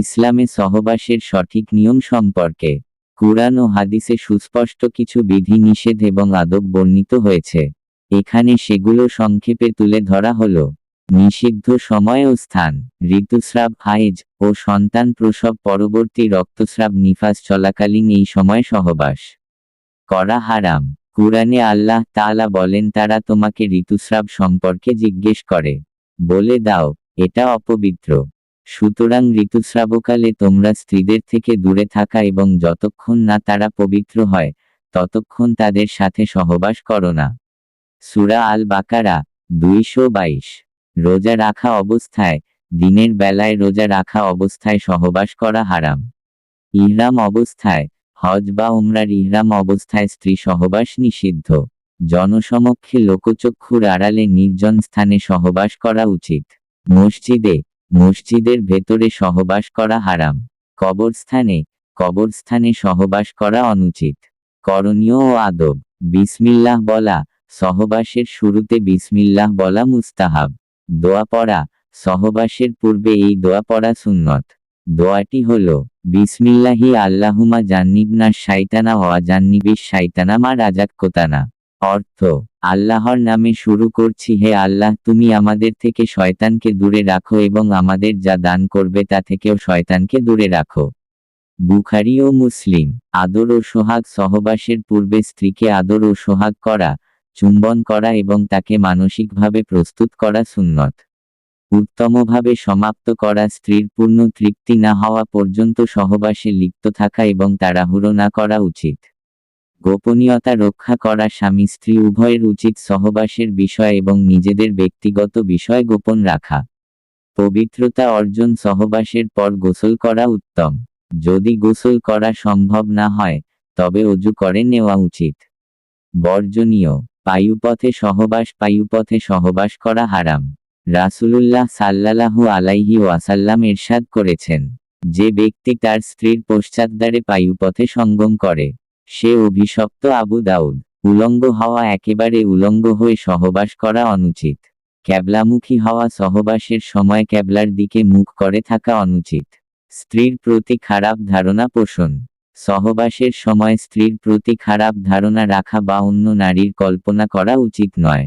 ইসলামে সহবাসের সঠিক নিয়ম সম্পর্কে কুরআন ও হাদিসে সুস্পষ্ট কিছু বিধি নিষেধ এবং আদব বর্ণিত হয়েছে। এখানে সেগুলো সংক্ষেপে তুলে ধরা হলো। নিষিদ্ধ সময় ও স্থান, ঋতুস্রাব হাইজ ও সন্তান প্রসব পরবর্তী রক্তস্রাব নিফাস চলাকালীন এই সময় সহবাস করা হারাম। কুরআনে আল্লাহ তাআলা বলেন, তারা তোমাকে ঋতুস্রাব সম্পর্কে জিজ্ঞেস করে। বলে দাও, এটা অপবিত্র। সুতরাং ঋতুস্রাবকালে তোমরা স্ত্রীদের থেকে দূরে থাকা এবং যতক্ষণ না তারা পবিত্র হয়, ততক্ষণ তাদের সাথে সহবাস করো না। সুরা আল বাকারা দুইশো বাইশ। রোজা রাখা অবস্থায়, দিনের বেলায় রোজা রাখা অবস্থায় সহবাস করা হারাম। ইহরাম অবস্থায়, হজ বা উমরার ইহরাম অবস্থায় স্ত্রী সহবাস নিষিদ্ধ। জনসমক্ষে লোকচক্ষুর আড়ালে নির্জন স্থানে সহবাস করা উচিত। মসজিদে মসজিদের ভেতরে সহবাস করা হারাম। কবরস্থানে কবরস্থানে সহবাস করা অনুচিত। করণীয় ও আদব। বিসমিল্লাহ বলা, সহবাসের শুরুতে বিসমিল্লাহ বলা মুস্তাহাব। দোয়া পড়া, সহবাসের পূর্বে এই দোয়া পড়া সুন্নত। দোয়াটি হল, বিসমিল্লাহি আল্লাহুমা জান্নিবনা শাইতানা ওয়া জান্নিবিস শাইতানা মা রাজাক্কোতানা অর্থ। আল্লাহর নামে শুরু করছি, হে আল্লাহ, তুমি আমাদের থেকে শয়তানকে দূরে রাখো এবং আমাদের যা দান করবে তা থেকেও শয়তানকে দূরে রাখো। বুখারি ও মুসলিম, আদর ও সোহাগ সহবাসের পূর্বে স্ত্রীকে আদর ও সোহাগ করা, চুম্বন করা এবং তাকে মানসিকভাবে প্রস্তুত করা সুন্নত। উত্তমভাবে সমাপ্ত করা স্ত্রীর পূর্ণ তৃপ্তি না হওয়া পর্যন্ত সহবাসে লিপ্ত থাকা এবং তাড়াহুড়ো না করা উচিত। গোপনীয়তা রক্ষা করা স্বামী স্ত্রী উভয়ের উচিত সহবাসের বিষয় এবং নিজেদের ব্যক্তিগত বিষয় গোপন রাখা। পবিত্রতা অর্জন সহবাসের পর গোসল করা উত্তম। যদি গোসল করা সম্ভব না হয়, তবে অজু করে নেওয়া উচিত। বর্জনীয়, পায়ুপথে সহবাস পায়ুপথে সহবাস করা হারাম। রাসূলুল্লাহ সাল্লাল্লাহু আলাইহি ওয়াসাল্লাম এরশাদ করেছেন, যে ব্যক্তি তার স্ত্রীর পশ্চাৎদ্বারে পায়ুপথে সঙ্গম করে সে অভিশপ্ত আবু দাউদ, উলঙ্গ হওয়া একেবারে উলঙ্গ হয়ে সহবাস করা অনুচিত। ক্যাবলামুখী হওয়া সহবাসের সময় ক্যাবলার দিকে মুখ করে থাকা অনুচিত। স্ত্রীর প্রতি খারাপ ধারণা পোষণ। সহবাসের সময় স্ত্রীর প্রতি খারাপ ধারণা রাখা বা অন্য নারীর কল্পনা করা উচিত নয়।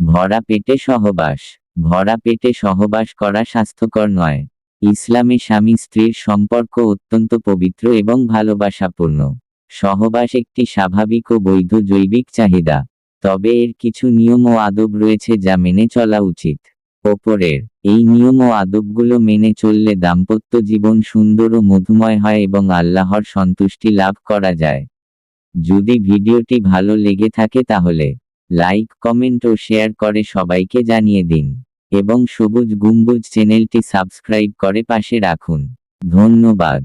ভরা পেটে সহবাস। ভরা পেটে সহবাস করা স্বাস্থ্যকর নয়। ইসলামে স্বামী স্ত্রীর সম্পর্ক অত্যন্ত পবিত্র এবং ভালোবাসাপূর্ণ। সহবাস একটি স্বাভাবিক ও বৈধ জৈবিক চাহিদা, তবে এর কিছু নিয়ম ও আদব রয়েছে যা মেনে চলা উচিত। ওপরের, এই নিয়ম ও আদবগুলো মেনে চললে দাম্পত্য জীবন সুন্দর ও মধুময় হয় এবং আল্লাহর সন্তুষ্টি লাভ করা যায়। যদি ভিডিওটি ভালো লেগে থাকে তাহলে, লাইক, কমেন্ট ও শেয়ার করে সবাইকে জানিয়ে দিন। এবং সবুজ গুম্বুজ চ্যানেলটি সাবস্ক্রাইব করে পাশে রাখুন। ধন্যবাদ।